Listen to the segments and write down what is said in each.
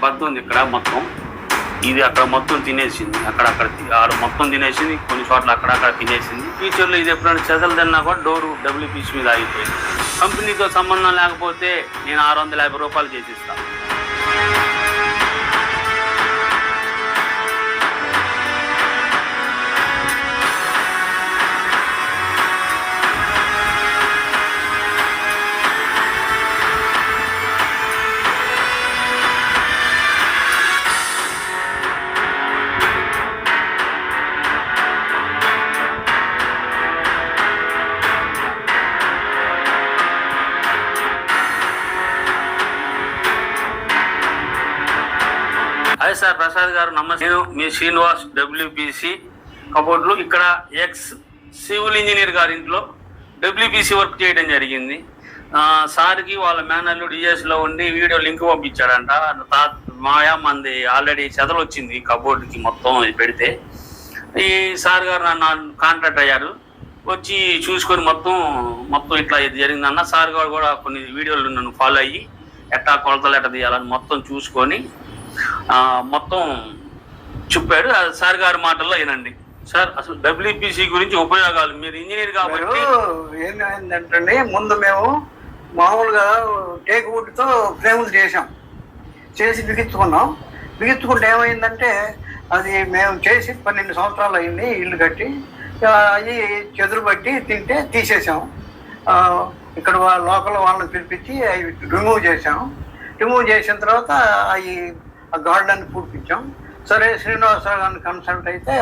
బద్ద ఉంది ఇక్కడ మొత్తం. ఇది అక్కడ మొత్తం తినేసింది. అక్కడక్కడ తి- ఆడ మొత్తం తినేసింది. కొన్ని చోట్ల అక్కడక్కడ తినేసింది. ఫ్యూచర్లో ఇది ఎప్పుడైనా చెదలు తిన్నా కూడా డోరు డబ్ల్యూపీసీ మీద ఆగిపోయింది. కంపెనీతో సంబంధం లేకపోతే నేను ఆరు వందల యాభై రూపాయలు చేసిస్తాను వైఎస్ఆర్ సార్ ప్రసాద్ గారు నమస్తే. నేను మీ శ్రీనివాస్ డబ్ల్యూబీసీ కబోర్డ్లు ఇక్కడ ఎక్స్ సివిల్ ఇంజనీర్ గారి ఇంట్లో డబ్ల్యూబీసీ వర్క్ చేయడం జరిగింది. సార్కి వాళ్ళ మేనర్లు డిజెస్లో ఉండి వీడియో లింక్ పంపించాడంట. తా మాయా మంది ఆల్రెడీ చెదలు వచ్చింది కబోర్డ్కి మొత్తం పెడితే. ఈ సార్ గారు నన్ను కాంటాక్ట్ అయ్యారు. వచ్చి చూసుకొని మొత్తం మొత్తం ఇట్లా ఇది జరిగిందన్న. సార్ గారు కూడా కొన్ని వీడియోలు నన్ను ఫాలో అయ్యి ఎట్టా కొలతలు ఎట్ట తీయాలని మొత్తం చూసుకొని మొత్తం చెప్పాడు. సార్ గారి మాటల్లో అయినండి సార్ అసలు డబ్ల్యూపీసీ గురించి ఉపయోగాలు మీరు ఇంజనీర్ కాబట్టి ఏంటంటే ముందు మేము మామూలుగా టేక్ వుడ్తో ఫ్రేములు చేసాం చేసి బిగించుకున్నాం. బిగించుకుంటే ఏమైందంటే అది మేము చేసి పన్నెండు సంవత్సరాలు అయింది ఇల్లు కట్టి అవి చెదురు బట్టి తింటే తీసేసాం ఇక్కడ వా- లోకల్ వాళ్ళని పిలిపించి అవి రిమూవ్ చేసాం రిమూవ్ చేసిన తర్వాత అవి ఆ గార్డెన్ పూర్పించాం సరే శ్రీనివాసరావు గారిని కన్సల్ట్ అయితే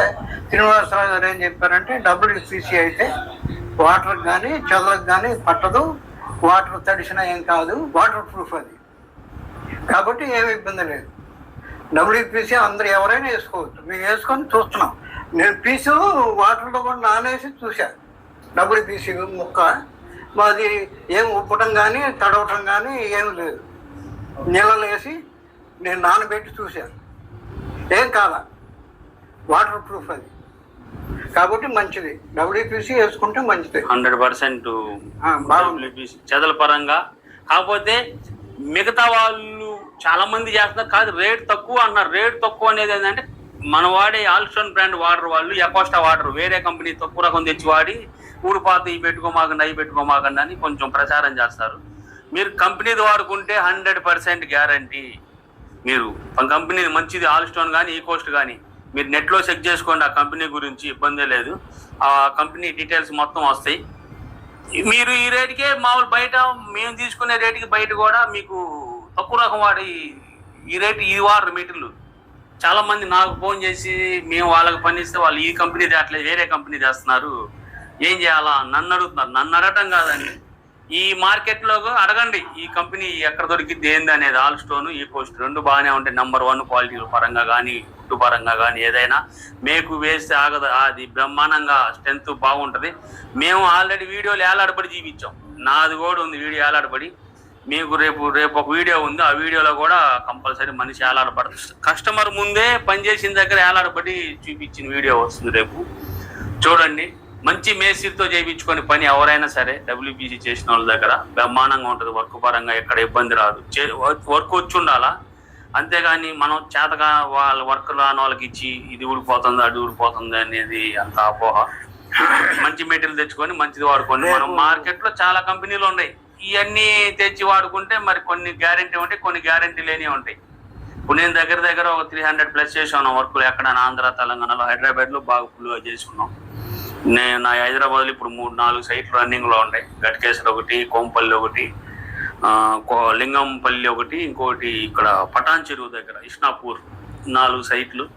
శ్రీనివాసరావు గారు ఏం చెప్పారంటే డబ్ల్యూపీసీ అయితే వాటర్ కానీ చెదలకు కానీ పట్టదు. వాటర్ తడిసినా ఏం కాదు. వాటర్ ప్రూఫ్ అది. కాబట్టి ఏమి ఇబ్బంది లేదు. డబ్ల్యూపీసీ అందరు ఎవరైనా వేసుకోవచ్చు. మేము వేసుకొని చూస్తున్నాం. నేను పీసు వాటర్లో కూడా నానేసి చూశాను డబ్ల్యూపీసీ ముక్క. మాది ఏం ఉప్పటం కానీ తడవటం కానీ ఏం లేదు. నీళ్ళలో వేసి నేను నానబెట్టి చూశాను. ఏం కాదా? వాటర్ ప్రూఫ్ అది. కాబట్టి మంచిది. డబ్ల్యూపీసీ వేసుకుంటే మంచిది. హండ్రెడ్ పర్సెంట్ చదల పరంగా. కాకపోతే మిగతా వాళ్ళు చాలా మంది చేస్తున్నారు. కాదు రేట్ తక్కువ అన్నారు. రేట్ తక్కువ అనేది ఏంటంటే మన వాడే ఆల్స్టోన్ బ్రాండ్ వాటర్ వాళ్ళు ఎకోస్టా వాటర్ వేరే కంపెనీ తక్కువ రకం తెచ్చి వాడి ఊడిపాత ఇవి పెట్టుకోమాకండి అవి పెట్టుకోమాకండి అని కొంచెం ప్రచారం చేస్తారు. మీరు కంపెనీది వాడుకుంటే హండ్రెడ్ పర్సెంట్ గ్యారంటీ. మీరు ఆ కంపెనీ మంచిది ఆల్స్టోన్ కానీ ఈ కోస్ట్ కానీ మీరు నెట్లో చెక్ చేసుకోండి ఆ కంపెనీ గురించి ఇబ్బంది లేదు. ఆ కంపెనీ డీటెయిల్స్ మొత్తం వస్తాయి. మీరు ఈ రేటుకే మామూలు బయట మేము తీసుకునే రేటుకి బయట కూడా మీకు తక్కువ రకం వాడి ఈ రేటు ఈ వాడరు మీటర్లు. చాలా మంది నాకు ఫోన్ చేసి మేము వాళ్ళకి పనిస్తే వాళ్ళు ఈ కంపెనీ తేట్లేదు వేరే కంపెనీ చేస్తున్నారు ఏం చేయాలా? నన్ను అడుగుతున్నారు. నన్ను అడగటం కాదండి. ఈ మార్కెట్లో అడగండి ఈ కంపెనీ ఎక్కడ దొరికింది ఏంది అనేది ఆల్ స్టోన్ ఈ పోస్ట్ రెండు బాగానే ఉంటాయి. నెంబర్ వన్ క్వాలిటీ పరంగా కానీ ఫుడ్ పరంగా కానీ ఏదైనా. మేకు వేస్తే ఆగదు అది బ్రహ్మాండంగా స్ట్రెంత్ బాగుంటుంది. మేము ఆల్రెడీ వీడియోలు ఏలాడబడి చూపించాం నాది కూడా ఉంది వీడియో ఏలాడబడి. మీకు రేపు రేపు ఒక వీడియో ఉంది. ఆ వీడియోలో కూడా కంపల్సరీ మనిషి ఏలాడబడదు కస్టమర్ ముందే పనిచేసిన దగ్గర ఏలాడబడి చూపించిన వీడియో వస్తుంది రేపు. చూడండి. మంచి మేస్త్రితో చేయించుకొని పని ఎవరైనా సరే డబ్ల్యూబీసీ చేసిన వాళ్ళ దగ్గర బ్రహ్మాండంగా ఉంటుంది వర్క్ పరంగా ఎక్కడ ఇబ్బంది రాదు. వర్క్ వచ్చి ఉండాలా? అంతేగాని మనం చేతగా వాళ్ళ వర్క్ రాని వాళ్ళకి ఇచ్చి ఇది ఊడిపోతుంది అది ఊడిపోతుంది అనేది అంత అపోహ. మంచి మెటీరియల్ తెచ్చుకొని మంచిది వాడుకోండి మనం మార్కెట్లో చాలా కంపెనీలు ఉన్నాయి. ఇవన్నీ తెచ్చి వాడుకుంటే మరి కొన్ని గ్యారెంటీ ఉంటాయి కొన్ని గ్యారెంటీ లేని ఉంటాయి. ఇప్పుడు నేను దగ్గర దగ్గర ఒక త్రీ హండ్రెడ్ ప్లస్ చేసి ఉన్నాం వర్క్లు ఎక్కడ ఆంధ్ర తెలంగాణలో హైదరాబాద్లో బాగా ఫుల్గా చేసుకున్నాం. నేను నా హైదరాబాద్లో ఇప్పుడు మూడు నాలుగు సైట్లు రన్నింగ్లో ఉన్నాయి. గట్కేశ్వర ఒకటి కోంపల్లి ఒకటి కో- లింగంపల్లి ఒకటి ఇంకోటి ఇక్కడ పటాన్ చెరువు దగ్గర ఇష్నాపూర్ నాలుగు సైట్లు.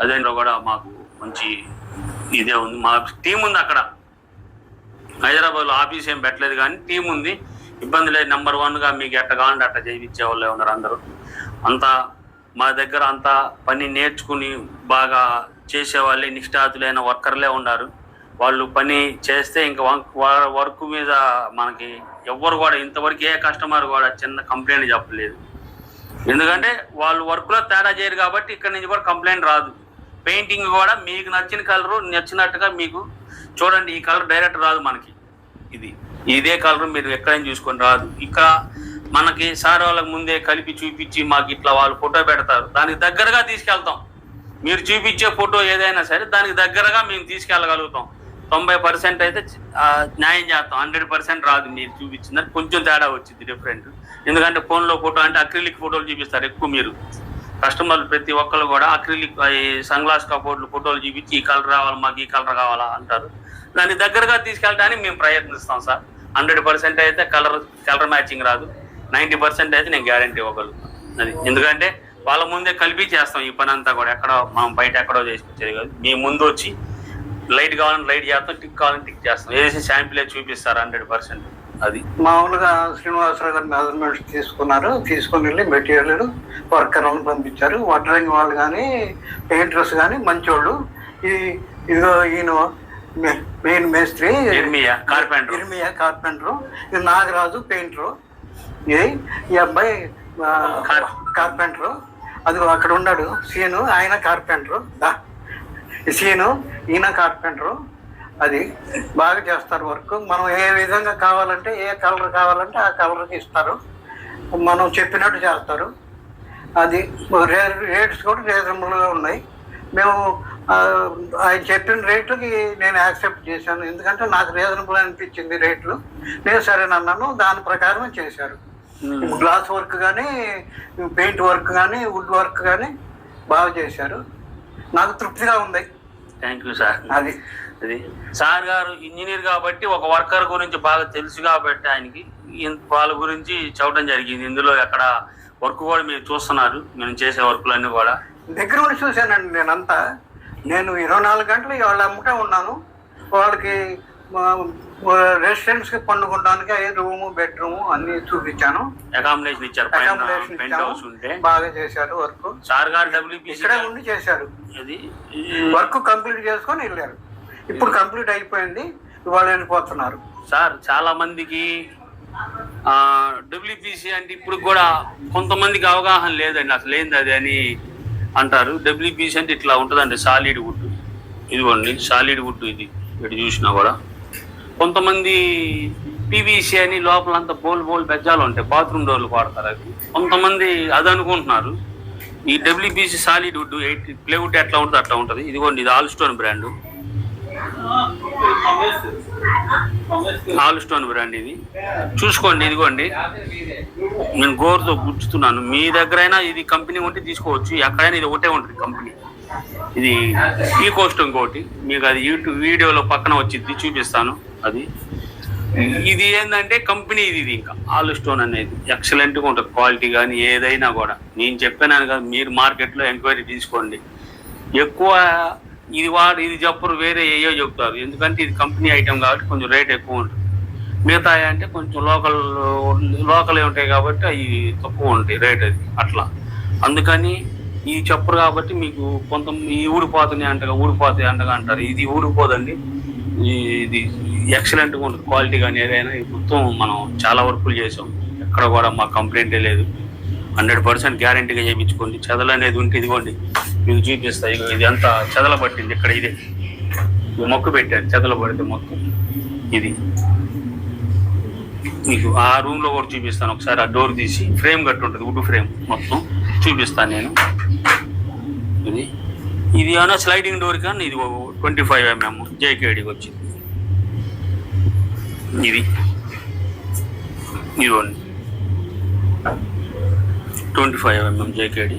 అదేంట్లో కూడా మాకు మంచి ఇదే ఉంది. మా టీం ఉంది అక్కడ. హైదరాబాద్లో ఆఫీస్ ఏం పెట్టలేదు కానీ టీం ఉంది. ఇబ్బంది లేదు. నెంబర్ వన్గా మీకు ఎట్ట కావాలంటే అట్ట చేయించే వాళ్ళే ఉన్నారు అందరూ. అంతా మా దగ్గర అంతా పని నేర్చుకుని బాగా చేసేవాళ్ళే నిష్ఠాతులైన వర్కర్లే ఉన్నారు. వాళ్ళు పని చేస్తే ఇంకా వర్క్ మీద మనకి ఎవ్వరు కూడా ఇంతవరకు ఏ కస్టమర్ కూడా చిన్న కంప్లైంట్ చెప్పలేదు. ఎందుకంటే వాళ్ళు వర్క్లో తేడా చేయరు కాబట్టి ఇక్కడ నుంచి కూడా కంప్లైంట్ రాదు. పెయింటింగ్ కూడా మీకు నచ్చిన కలర్ నచ్చినట్టుగా మీకు చూడండి ఈ కలర్ డైరెక్ట్ రాదు మనకి. ఇది ఇదే కలర్ మీరు ఎక్కడైనా చూసుకొని రాదు. ఇక్కడ మనకి సార్ వాళ్ళకి ముందే కలిపి చూపించి మాకు ఇట్లా వాళ్ళు ఫోటో పెడతారు. దానికి దగ్గరగా తీసుకెళ్తాం. మీరు చూపించే ఫోటో ఏదైనా సరే దానికి దగ్గరగా మేము తీసుకెళ్ళగలుగుతాం. తొంభై పర్సెంట్ అయితే న్యాయం చేస్తాం. హండ్రెడ్ పర్సెంట్ రాదు మీరు చూపించిందని కొంచెం తేడా వచ్చింది డిఫరెంట్ ఎందుకంటే ఫోన్లో ఫోటో అంటే అక్రిలిక్ ఫోటోలు చూపిస్తారు ఎక్కువ మీరు. కస్టమర్లు ప్రతి ఒక్కరు కూడా అక్రిలిక్ సన్ గ్లాస్ కబోర్డ్లు ఫోటోలు చూపించి ఈ కలర్ రావాలి మాకు ఈ కలర్ కావాలా అంటారు. దాన్ని దగ్గరగా తీసుకెళ్ళడానికి మేము ప్రయత్నిస్తాం సార్. హండ్రెడ్ పర్సెంట్ అయితే కలర్ కలర్ మ్యాచింగ్ రాదు. నైంటీ పర్సెంట్ అయితే నేను గ్యారంటీ ఇవ్వగలుగుతాను. అది ఎందుకంటే వాళ్ళ ముందే కలిపి చేస్తాం ఈ పని అంతా కూడా. ఎక్కడో మనం బయట ఎక్కడో చేసుకొచ్చేది కాదు. మీ ముందు వచ్చి లైట్ కావాలని లైట్ చేస్తాం టిక్ కావాలని టిక్ చేస్తాం. వేసి శాంపిల్ చూపిస్తారు హండ్రెడ్ పర్సెంట్. అది. మామూలుగా శ్రీనివాసరావు గారి మెజర్మెంట్స్ తీసుకున్నారు. తీసుకొని వెళ్ళి మెటీరియల్ వర్కర్లను పంపించారు. వడ్రంగి వాళ్ళు కానీ పెయింటర్స్ కానీ మంచోళ్ళు. ఈ ఇదిగో ఈయన మెయిన్ మేస్త్రి ఇర్మియా, కార్పెంటర్. ఇర్మియా కార్పెంటర్. ఇది నాగరాజు పెయింటరు. ఇది ఈ అబ్బాయి కార్పెంటరు. అది అక్కడ ఉన్నాడు సీను. ఆయన కార్పెంటరు. దా. ఈ సీను ఈయన కార్పెంటరు. అది బాగా చేస్తారు వర్క్. మనం ఏ విధంగా కావాలంటే ఏ కలర్ కావాలంటే ఆ కలర్కి ఇస్తారు. మనం చెప్పినట్టు చేస్తారు. అది రే- రేట్స్ కూడా రీజనబుల్గా ఉన్నాయి. మేము ఆయన చెప్పిన రేటుకి నేను యాక్సెప్ట్ చేశాను. ఎందుకంటే నాకు రీజనబుల్ అనిపించింది రేట్లు. నేను సరేనన్నాను దాని ప్రకారం చేశారు. గ్లాస్ వర్క్ కానీ పెయింట్ వర్క్ కానీ వుడ్ వర్క్ కానీ బాగా చేశారు. నాకు తృప్తిగా ఉంది. థ్యాంక్ యూ సార్ అది. అది. సార్ గారు ఇంజనీర్ కాబట్టి ఒక వర్కర్ గురించి బాగా తెలుసు కాబట్టి ఆయనకి వాళ్ళ గురించి చెప్పడం జరిగింది. ఇందులో ఎక్కడ వర్క్ కూడా మీరు చూస్తున్నారు. మేము చేసే వర్కులన్నీ కూడా. దగ్గర ఉండి చూశానండి నేనంతా. నేను ఇరవై నాలుగు గంటలు వాళ్ళ అమ్మటే ఉన్నాను. వాళ్ళకి రెసిడెంట్స్కి పండుకోవడానికి రూము బెడ్రూము అన్ని చూపించాను. అకామిడేషన్ ఇచ్చారు అకామిడేషన్ పెంట్ హౌస్ ఉంటే. బాగా చేశారు వర్క్ సార్ గారు డబ్ల్యూపీసీ ఇక్కడే ఉండి చేశారు. అది? వర్క్ కంప్లీట్ చేసుకొని వెళ్ళారు. ఇప్పుడు కంప్లీట్ అయిపోయింది ఇవాళ వెళ్ళిపోతున్నారు. సార్ చాలా మందికి డబ్ల్యూపీసీ అంటే ఇప్పుడు కూడా కొంతమందికి అవగాహన లేదండి అసలు ఏంది అది అని అంటారు. డబ్ల్యూపీసీ అంటే ఇట్లా ఉంటుందండి సాలిడ్ వుడ్ ఇదిగోండి సాలిడ్ వుడ్ ఇది ఇటు చూసినా కూడా. కొంతమంది పీవీసీ అని లోపలంతా బోల్ బోల్ బెజ్జాలు ఉంటాయి. బాత్రూమ్ డోర్లు వాడతారు అది కొంతమంది అది అనుకుంటున్నారు. ఈ WBC solid wood eight plywood ఎట్లా ఉంటుంది అట్లా ఉంటుంది. ఇదిగోండి ఇది all stone brand. All stone brand ఇది. చూసుకోండి ఇదిగోండి. నేను గోరుతో గుచ్చుతున్నాను. మీ దగ్గరైనా ఇది కంపెనీ ఉంటే తీసుకోవచ్చు. ఎక్కడైనా ఇది ఒకటే ఉంటుంది కంపెనీ. ఇది ఈ కోస్ట్ ఇంకోటి. మీకు అది యూట్యూబ్ వీడియోలో పక్కన వచ్చింది చూపిస్తాను అది. ఇది ఏంటంటే కంపెనీ ఇది ఇది ఇంకా. ఆల్ స్టోన్ అనేది ఎక్సలెంట్గా ఉంటుంది క్వాలిటీ కానీ ఏదైనా కూడా. నేను చెప్పాను కదా మీరు మార్కెట్లో ఎంక్వైరీ తీసుకోండి. ఎక్కువ ఇది వాడు ఇది చెప్పరు వేరే ఏయో చెప్తారు. ఎందుకంటే ఇది కంపెనీ ఐటెం కాబట్టి కొంచెం రేట్ ఎక్కువ ఉంటుంది. మిగతా అంటే కొంచెం లోకల్ లోకల్ ఉంటాయి కాబట్టి అవి తక్కువ ఉంటాయి రేట్ అది అట్లా. అందుకని ఇది చెప్పరు కాబట్టి మీకు కొంత ఈ ఊడిపోతున్నాయి అంటగా ఊడిపోతాయి అంటగా అంటారు. ఇది ఊడిపోదండి. ఈ- ఇది ఎక్సలెంట్గా ఉంటుంది. క్వాలిటీ కానీ ఏదైనా మొత్తం మనం చాలా వర్కులు చేసాం ఎక్కడ కూడా మా కంప్లైంటే లేదు. హండ్రెడ్ పర్సెంట్ గ్యారంటీగా చేయించుకోండి. చెదలు అనేది ఉంటే ఇదిగోండి మీకు చూపిస్తా. ఇగో ఇది అంతా చెదల పట్టింది. ఇక్కడ ఇదే. ఇది మొక్కు పెట్టారు చెదలు పడితే మొత్తం ఇది. మీకు ఆ రూమ్లో కూడా చూపిస్తాను. ఒకసారి ఆ డోర్ తీసి ఫ్రేమ్ కట్టు ఉంటుంది వుడ్ ఫ్రేమ్ మొత్తం చూపిస్తాను నేను. ఇది ఇది ఏమైనా స్లైడింగ్ డోర్ కానీ ఇది ట్వంటీ ఫైవ్ ఎంఎం జేకేడికి వచ్చింది. ఇది. ఇదిగోండి. ట్వంటీ ఫైవ్ ఎంఎం జేకేడి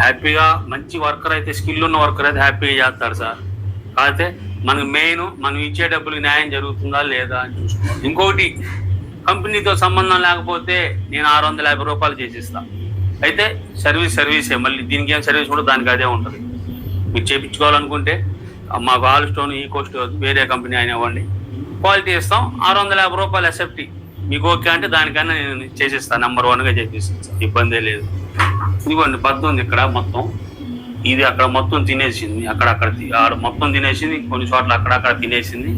హ్యాపీగా మంచి వర్కర్ అయితే స్కిల్ ఉన్న వర్కర్ అయితే హ్యాపీగా చేస్తాడు సార్. కాకపోతే మనకు మెయిన్ మనం ఇచ్చే డబ్బులకి న్యాయం జరుగుతుందా లేదా అని చూసుకోవాలి. ఇంకోటి కంపెనీతో సంబంధం లేకపోతే నేను ఆరు వందల యాభై రూపాయలు చేసిస్తాను అయితే సర్వీస్ సర్వీసే మళ్ళీ దీనికి ఏం సర్వీస్ కూడా దానికి అదే ఉంటుంది. మీరు చేయించుకోవాలనుకుంటే మాకు ఆల్ స్టోన్ ఈ కోస్ట్ వేరే కంపెనీ అయినా ఇవ్వండి క్వాలిటీ ఇస్తాం. ఆరు వందల యాభై రూపాయలు ఎస్ఎఫ్టీ మీకు ఓకే అంటే దానికన్నా నేను చేసేస్తాను నెంబర్ వన్గా చేపిస్తాను ఇబ్బంది లేదు. ఇదిగోండి పద్దుంది ఉంది ఇక్కడ మొత్తం. ఇది అక్కడ మొత్తం తినేసింది. అక్కడక్కడ తి- ఆడ మొత్తం తినేసింది. కొన్ని చోట్ల అక్కడక్కడ తినేసింది.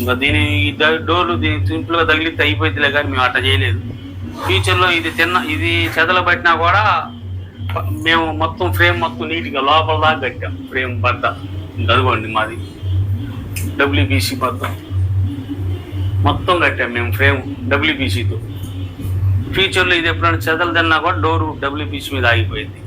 ఇంకా దీని డోర్లు దీని సింపుల్గా తగిలితే అయిపోతుందిలే కానీ మేము అట్లా చేయలేదు. ఫ్యూచర్లో ఇది తిన్న ఇది చెదలు పట్టినా కూడా మేము మొత్తం ఫ్రేమ్ మొత్తం నీట్గా లోపల దాకా కట్టాం. ఫ్రేమ్ బద్ద ఇంకా మాది. డబ్ల్యూబీసీ బద్ద మొత్తం కట్టాం మేము ఫ్రేమ్ డబ్ల్యూబీసీతో. ఫ్యూచర్లో ఇది ఎప్పుడైనా చెదలు తిన్నా కూడా డోరు డబ్ల్యూబీసీ మీద ఆగిపోయింది.